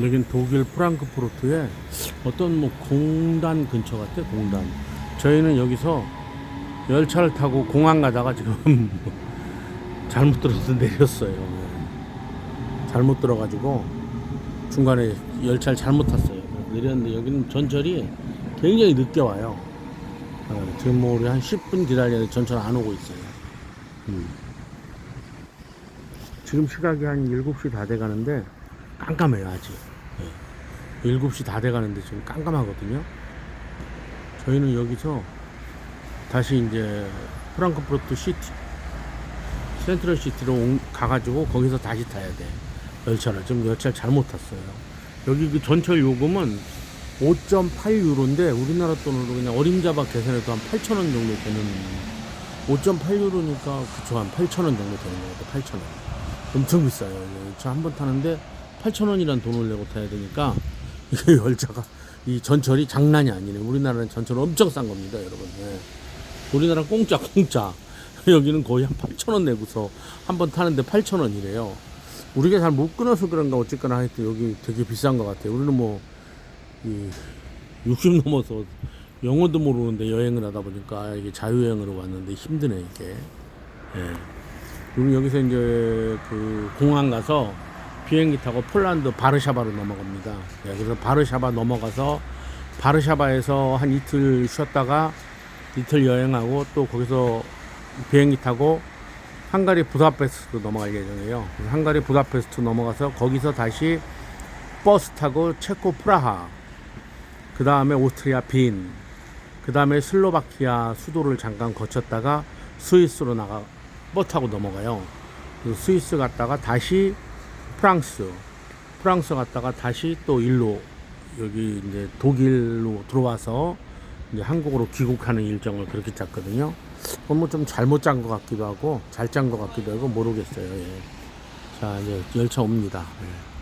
여긴 독일 프랑크푸르트의 어떤 뭐 공단 근처 같아 공단. 저희는 여기서 열차를 타고 공항 가다가 지금 잘못 들어서 내렸어요. 잘못 들어가지고 중간에 열차를 잘못 탔어요. 내렸는데 여기는 전철이 굉장히 늦게 와요. 어, 지금 뭐 우리 한 10분 기다려야 전철 안 오고 있어요. 음. 지금 시각이 한 7시 다 돼 가는데 깜깜해요 아직 예. 7시 다 돼 가는데 지금 깜깜하거든요. 저희는 여기서 다시 이제 프랑크푸르트 시티 센트럴 시티로 온- 가가지고 거기서 다시 타야 돼. 열차를. 지금 열차를 잘못 탔어요. 여기 그 전철 요금은 5.8유로인데 우리나라 돈으로 그냥 어림잡아 계산해도 한 8,000원 정도 되는 5.8유로니까 그쵸 한 8,000원 정도 되는 거 같아요 8,000원. 엄청 비싸요. 열차 한 번 타는데 8,000원이란 돈을 내고 타야 되니까 이게 열차가 이 전철이 장난이 아니네. 우리나라는 전철 엄청 싼 겁니다 여러분. 예. 우리나라 공짜 공짜. 여기는 거의 한 8,000원 내고서 한 번 타는데 8,000원이래요. 우리가 잘 못 끊어서 그런가 어쨌거나 하여튼 여기 되게 비싼 것 같아요. 우리는 뭐 이, 60 넘어서 영어도 모르는데 여행을 하다 보니까 이게 자유여행으로 왔는데 힘드네 이게. 예. 그럼 여기서 이제 그 공항 가서 비행기 타고 폴란드 바르샤바로 넘어갑니다. 예, 그래서 바르샤바 넘어가서 바르샤바에서 한 이틀 쉬었다가 이틀 여행하고 또 거기서 비행기 타고 헝가리 부다페스트 넘어갈 예정이에요. 헝가리 부다페스트 넘어가서 거기서 다시 버스 타고 체코 프라하, 그 다음에 오스트리아 빈, 그 다음에 슬로바키아 수도를 잠깐 거쳤다가 스위스로 나가 버스 타고 넘어가요. 스위스 갔다가 다시 프랑스, 프랑스 갔다가 다시 또 일로 여기 이제 독일로 들어와서 이제 한국으로 귀국하는 일정을 그렇게 짰거든요. 그건 뭐 좀 잘못 짠 것 같기도 하고 잘 짠 것 같기도 하고 모르겠어요. 예. 자 이제 열차 옵니다. 예.